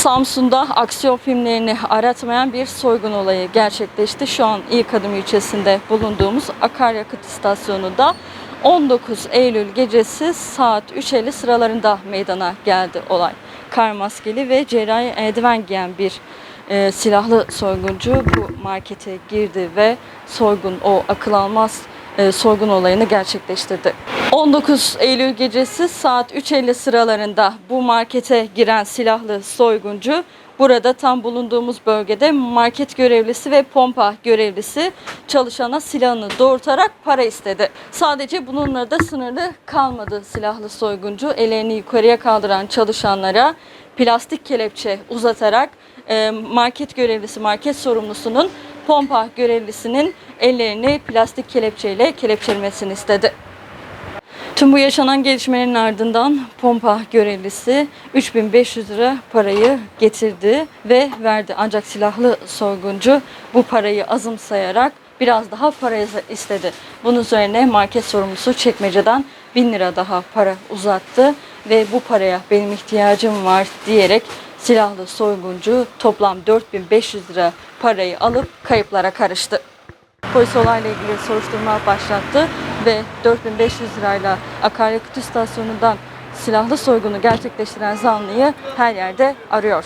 Samsun'da aksiyon filmlerini aratmayan bir soygun olayı gerçekleşti. Şu an İlk Adım ilçesinde bulunduğumuz akaryakıt istasyonunda 19 Eylül gecesi saat 3.50 sıralarında meydana geldi olay. Kar maskeli ve cerrahi eldiven giyen bir e, silahlı soyguncu bu markete girdi ve soygun o akıl almaz e, soygun olayını gerçekleştirdi. 19 Eylül gecesi saat 3.50 sıralarında bu markete giren silahlı soyguncu burada tam bulunduğumuz bölgede market görevlisi ve pompa görevlisi çalışana silahını doğrultarak para istedi. Sadece bununla da sınırlı kalmadı silahlı soyguncu. Ellerini yukarıya kaldıran çalışanlara plastik kelepçe uzatarak e, market görevlisi, market sorumlusunun pompa görevlisinin ellerini plastik kelepçeyle kelepçelemesini istedi. Tüm bu yaşanan gelişmelerin ardından pompa görevlisi 3500 lira parayı getirdi ve verdi. Ancak silahlı soyguncu bu parayı azımsayarak biraz daha para istedi. Bunun üzerine market sorumlusu çekmeceden 1000 lira daha para uzattı ve bu paraya benim ihtiyacım var diyerek silahlı soyguncu toplam 4500 lira parayı alıp kayıplara karıştı. Polis olayla ilgili soruşturma başlattı ve 4500 lirayla akaryakıt istasyonundan silahlı soygunu gerçekleştiren zanlıyı her yerde arıyor.